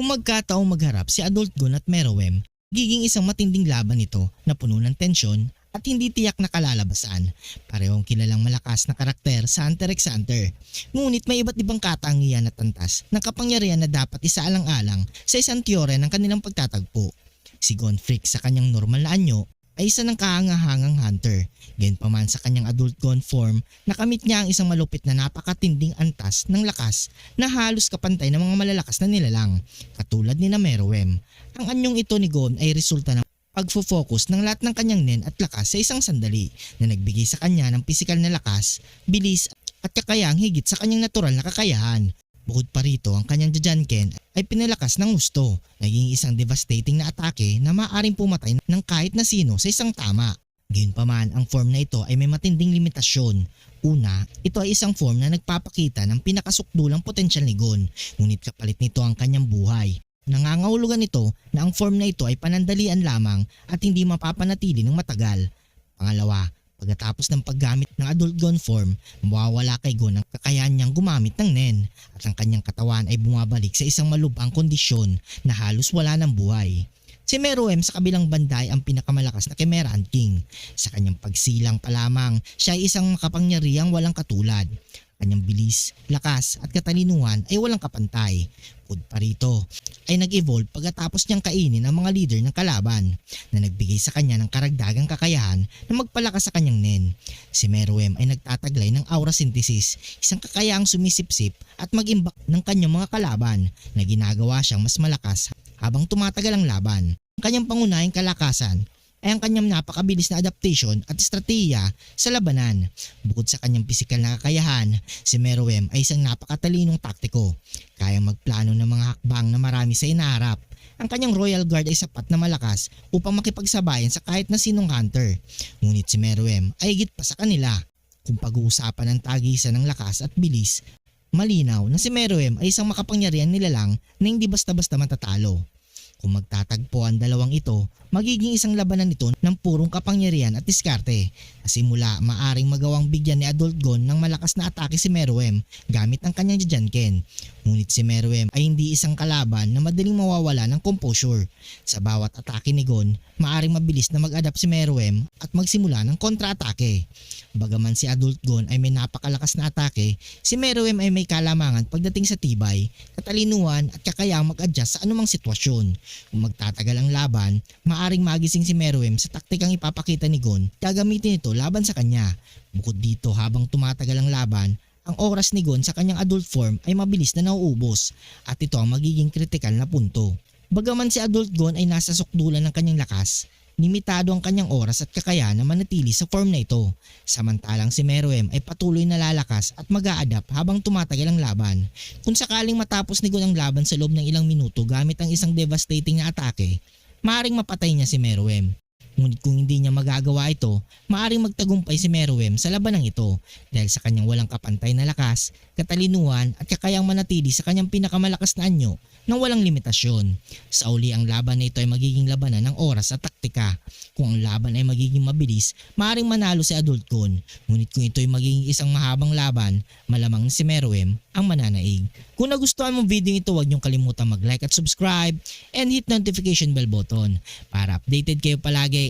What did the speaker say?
Kung magkataong magharap si Adult Gun at Meruem, giging isang matinding laban ito na puno ng tensyon at hindi tiyak na kalalabasan. Parehong kilalang malakas na karakter sa Hunter x Hunter. Ngunit may iba't ibang katangian at antas ng kapangyarihan na dapat isaalang-alang sa isang teorya ng kanilang pagtatagpo. Si Gonfrick sa kanyang normal na anyo ay isa ng kahangahangang hunter. Gayunpaman sa kanyang adult gun form, nakamit niya ang isang malupit na napakatinding antas ng lakas na halos kapantay ng mga malalakas na nilalang, katulad ni na Meruem. Ang anyong ito ni Gon ay resulta ng pagfo-focus ng lahat ng kanyang nen at lakas sa isang sandali na nagbigay sa kanya ng pisikal na lakas, bilis at kakayahang higit sa kanyang natural na kakayahan. Bukod pa rito, ang kanyang Jajanken ay pinalakas ng gusto, naging isang devastating na atake na maaring pumatay ng kahit na sino sa isang tama. Gayunpaman, ang form na ito ay may matinding limitasyon. Una, ito ay isang form na nagpapakita ng pinakasukdulang potensyal ni Gon, ngunit kapalit nito ang kanyang buhay. Nangangahulugan nito na ang form na ito ay panandalian lamang at hindi mapapanatili ng matagal. Pangalawa, Pagkatapos ng paggamit ng adult gun form, mawawala kay Gon ang kakayahan niyang gumamit ng nen at ang kanyang katawan ay bumabalik sa isang malubhang kondisyon na halos wala ng buhay. Si Meruem sa kabilang banda ay ang pinakamalakas na Chimeran King. Sa kanyang pagsilang pa lamang, siya ay isang makapangyarihang walang katulad. Kanyang bilis, lakas at katalinuhan ay walang kapantay. Bukod pa rito, ay nag-evolve pagkatapos niyang kainin ang mga leader ng kalaban na nagbigay sa kanya ng karagdagang kakayahan na magpalakas sa kanyang nen. Si Meruem ay nagtataglay ng aura synthesis, isang kakayahang sumisipsip at mag-imbak ng kanyang mga kalaban na ginagawa siyang mas malakas habang tumatagal ang laban. Ang kanyang pangunahing kalakasan ay ang kanyang napakabilis na adaptation at estratehiya sa labanan. Bukod sa kanyang pisikal na kakayahan, si Meruem ay isang napakatalinong taktiko. Kayang magplano ng mga hakbang na marami sa inaharap. Ang kanyang Royal Guard ay sapat na malakas upang makipagsabayan sa kahit na sinong hunter. Ngunit si Meruem ay higit pa sa kanila. Kung pag-uusapan ng tagisan ng lakas at bilis, malinaw na si Meruem ay isang makapangyarihan nilalang na hindi basta-basta matatalo. Kung magtatagpo ang dalawang ito, magiging isang labanan ito ng purong kapangyarihan at diskarte. Simula, maaring magawang bigyan ni Adult Gon ng malakas na atake si Meruem gamit ang kanyang Jajanken. Ngunit si Meruem ay hindi isang kalaban na madaling mawawala ng composure. Sa bawat atake ni Gon, maaring mabilis na mag-adapt si Meruem at magsimula ng kontra-atake. Bagaman si Adult Gon ay may napakalakas na atake, si Meruem ay may kalamangan pagdating sa tibay, katalinuhan at kakayang mag-adjust sa anumang sitwasyon. Kung magtatagal ang laban, maaring magising si Meruem sa taktikang ipapakita ni Gon, gagamitin ito laban sa kanya. Bukod dito habang tumatagal ang laban, ang oras ni Gon sa kanyang adult form ay mabilis na nauubos at ito ang magiging kritikal na punto. Bagaman si Adult Gon ay nasa sukdulan ng kanyang lakas, limitado ang kanyang oras at kakayahan na manatili sa form na ito. Samantalang si Meruem ay patuloy na lalakas at mag adapt habang tumatagal ang laban. Kung sakaling matapos ni Gon ang laban sa loob ng ilang minuto gamit ang isang devastating na atake, maaring mapatay niya si Meruem. Ngunit kung hindi niya magagawa ito, maaring magtagumpay si Meruem sa labanang ito dahil sa kanyang walang kapantay na lakas, katalinuhan at kakayang manatili sa kanyang pinakamalakas na anyo nang walang limitasyon. Sa uli ang laban na ito ay magiging labanan ng oras at taktika. Kung ang laban ay magiging mabilis, maaaring manalo si Adult Gon. Ngunit kung ito ay magiging isang mahabang laban, malamang si Meruem ang mananaig. Kung nagustuhan mo video ito, huwag niyong kalimutan mag-like at subscribe and hit notification bell button para updated kayo palagi